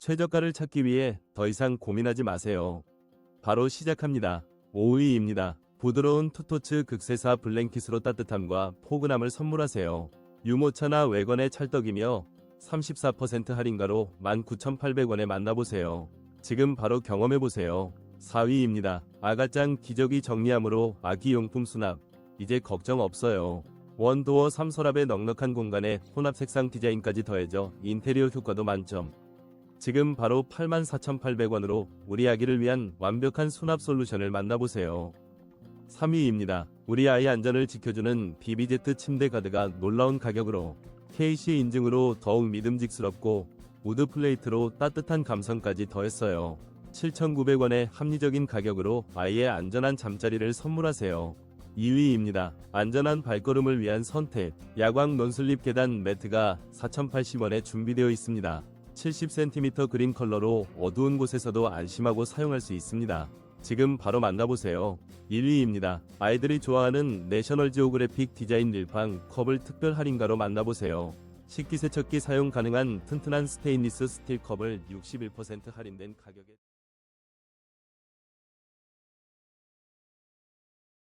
최저가를 찾기 위해 더 이상 고민하지 마세요. 바로 시작합니다. 5위입니다. 부드러운 투토츠 극세사 블랭킷으로 따뜻함과 포근함을 선물하세요. 유모차나 외건의 찰떡이며 34% 할인가로 19,800원에 만나보세요. 지금 바로 경험해보세요. 4위입니다. 아가짱 기저귀 정리함으로 아기 용품 수납. 이제 걱정 없어요. 원도어 3서랍의 넉넉한 공간에 혼합 색상 디자인까지 더해져 인테리어 효과도 만점. 지금 바로 84,800원으로 우리 아기를 위한 완벽한 수납 솔루션을 만나보세요. 3위입니다. 우리 아이 안전을 지켜주는 BBZ 침대 가드가 놀라운 가격으로 KC 인증으로 더욱 믿음직스럽고 우드 플레이트로 따뜻한 감성까지 더했어요. 7,900원의 합리적인 가격으로 아이의 안전한 잠자리를 선물하세요. 2위입니다. 안전한 발걸음을 위한 선택. 야광 논슬립 계단 매트가 4,080원에 준비되어 있습니다. 70cm 그린 컬러로 어두운 곳에서도 안심하고 사용할 수 있습니다. 지금 바로 만나보세요. 1위입니다. 아이들이 좋아하는 내셔널 지오그래픽 디자인 릴팡 컵을 특별 할인가로 만나보세요. 식기세척기 사용 가능한 튼튼한 스테인리스 스틸 컵을 61% 할인된 가격에